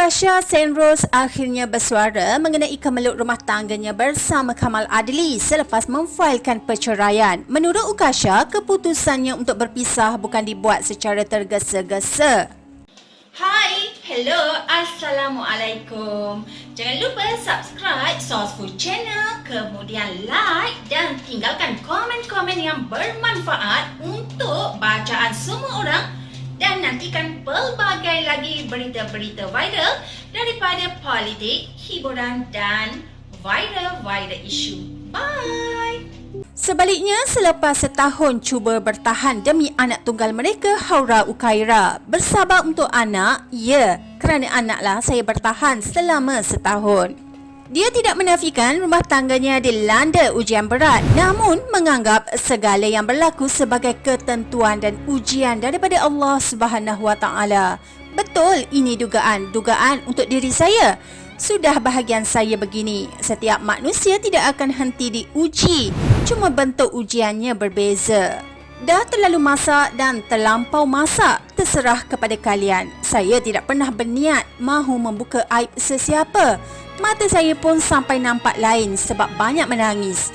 Ukasha Senrose akhirnya bersuara mengenai kemeluk rumah tangganya bersama Kamal Adli selepas memfailkan perceraian. Menurut Ukasha, keputusannya untuk berpisah bukan dibuat secara tergesa-gesa. Hai, hello, Assalamualaikum. Jangan lupa subscribe Sourceful Channel, kemudian like dan tinggalkan komen-komen yang bermanfaat untuk bacaan semua orang nantikan pelbagai lagi berita-berita viral daripada politik, hiburan dan viral-viral isu. Bye! Sebaliknya, selepas setahun cuba bertahan demi anak tunggal mereka, Haura Ukaira bersabar untuk anak, ya, kerana anaklah saya bertahan selama setahun. Dia tidak menafikan rumah tangganya dilanda ujian berat namun menganggap segala yang berlaku sebagai ketentuan dan ujian daripada Allah Subhanahu Wa Taala. Betul ini dugaan, dugaan untuk diri saya. Sudah bahagian saya begini, setiap manusia tidak akan henti diuji, cuma bentuk ujiannya berbeza. Dah terlalu masak dan terlampau masak, terserah kepada kalian. Saya tidak pernah berniat mahu membuka aib sesiapa. Mata saya pun sampai nampak lain sebab banyak menangis.